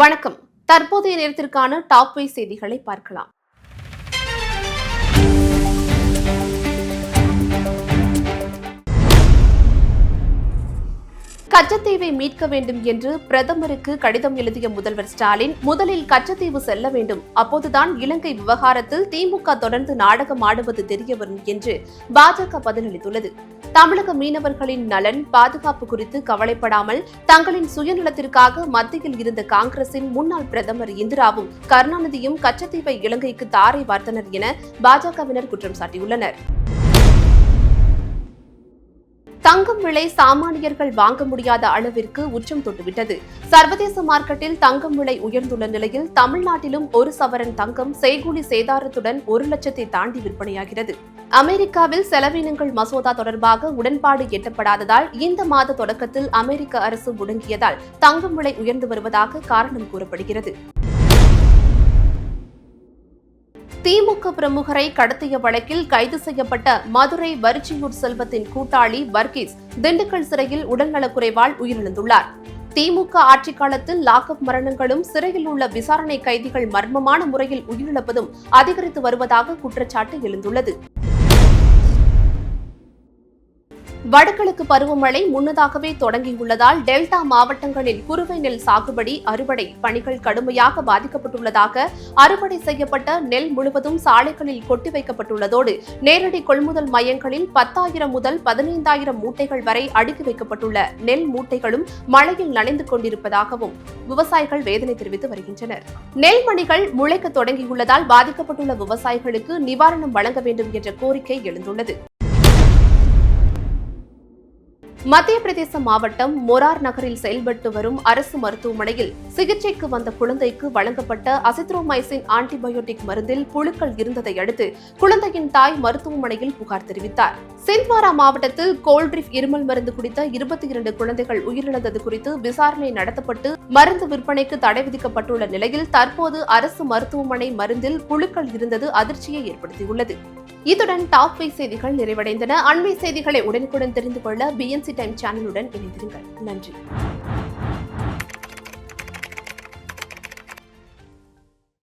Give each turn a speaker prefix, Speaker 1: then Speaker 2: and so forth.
Speaker 1: வணக்கம். தற்போதைய நேரத்திற்கான டாப் வை செய்திகளை பார்க்கலாம். கச்சத்தீவை மீட்க வேண்டும் என்று பிரதமருக்கு கடிதம் எழுதிய முதல்வர் ஸ்டாலின் முதலில் கச்சத்தீவு செல்ல வேண்டும். அப்போதுதான் இலங்கை விவகாரத்தில் திமுக தொடர்ந்து நாடகம் ஆடுவது தெரியவரும் என்று பாஜக பதிலளித்துள்ளது. தமிழக மீனவர்களின் நலன் பாதுகாப்பு குறித்து கவலைப்படாமல் தங்களின் சுயநலத்திற்காக மத்தியில் இருந்த காங்கிரசின் முன்னாள் பிரதமர் இந்திராவும் கருணாநிதியும் கச்சத்தீவை இலங்கைக்கு தாரை வார்த்தனர் என பாஜகவினர் குற்றம் சாட்டியுள்ளனர். தங்கம் விலை சாமானியர்கள் வாங்க முடியாத அளவிற்கு உச்சம் தொட்டுவிட்டது. சர்வதேச மார்க்கெட்டில் தங்கம் விலை உயர்ந்துள்ள நிலையில் தமிழ்நாட்டிலும் ஒரு சவரன் தங்கம் செய்கூலி சேதாரத்துடன் ஒரு லட்சத்தை தாண்டி விற்பனையாகிறது. அமெரிக்காவில் செலவினங்கள் மசோதா தொடர்பாக உடன்பாடு எட்டப்படாததால் இந்த மாத தொடக்கத்தில் அமெரிக்க அரசு முடங்கியதால் தங்கம் விலை உயர்ந்து வருவதாக காரணம் கூறப்படுகிறது. திமுக பிரமுகரை கடத்திய வழக்கில் கைது செய்யப்பட்ட மதுரை வரிச்சியூர் செல்வத்தின் கூட்டாளி வர்கீஸ் திண்டுக்கல் சிறையில் உடல்நலக்குறைவால் உயிரிழந்துள்ளார். திமுக ஆட்சிக் காலத்தில் லாக்அப் மரணங்களும் சிறையில் உள்ள விசாரணை கைதிகள் மர்மமான முறையில் உயிரிழப்பதும் அதிகரித்து வருவதாக குற்றச்சாட்டு எழுந்துள்ளது. வடகிழக்கு பருவமழை முன்னதாகவே தொடங்கியுள்ளதால் டெல்டா மாவட்டங்களில் குறுவை நெல் சாகுபடி அறுவடை பணிகள் கடுமையாக பாதிக்கப்பட்டுள்ளதாக அறுவடை செய்யப்பட்ட நெல் முழுவதும் சாலைகளில் கொட்டி வைக்கப்பட்டுள்ளதோடு நேரடி கொள்முதல் மையங்களில் பத்தாயிரம் முதல் பதினைந்தாயிரம் மூட்டைகள் வரை அடுக்கி வைக்கப்பட்டுள்ள நெல் மூட்டைகளும் மழையில் நனைந்து கொண்டிருப்பதாகவும் விவசாயிகள் வேதனை தெரிவித்து வருகின்றனர். நெல் மணிகள் முளைக்க தொடங்கியுள்ளதால் பாதிக்கப்பட்டுள்ள விவசாயிகளுக்கு நிவாரணம் வழங்க வேண்டும் என்ற கோரிக்கை எழுந்துள்ளது. மத்திய பிரதேச மாவட்டம் மொரார் நகரில் செயல்பட்டு வரும் அரசு மருத்துவமனையில் சிகிச்சைக்கு வந்த குழந்தைக்கு வழங்கப்பட்ட அசித்ரோமைசின் ஆன்டிபயோட்டிக் மருந்தில் புழுக்கள் இருந்ததை அடுத்து குழந்தையின் தாய் மருத்துவமனையில் புகார் தெரிவித்தார். சிந்த்வாரா மாவட்டத்தில் கோல்ட்ரிஃப் இருமல் மருந்து குடித்த இருபத்தி இரண்டு குழந்தைகள் உயிரிழந்தது குறித்து விசாரணை நடத்தப்பட்டு மருந்து விற்பனைக்கு தடை விதிக்கப்பட்டுள்ள நிலையில் தற்போது அரசு மருத்துவமனை மருந்தில் புழுக்கள் இருந்தது அதிர்ச்சியை ஏற்படுத்தியுள்ளது. இத்துடன் டாப் வை செய்திகள் நிறைவடைந்தன. அண்மை செய்திகளை உடனுக்குடன் தெரிந்து கொள்ள பிஎன்சி டைம் சேனலுடன் இணைந்திருங்கள். நன்றி.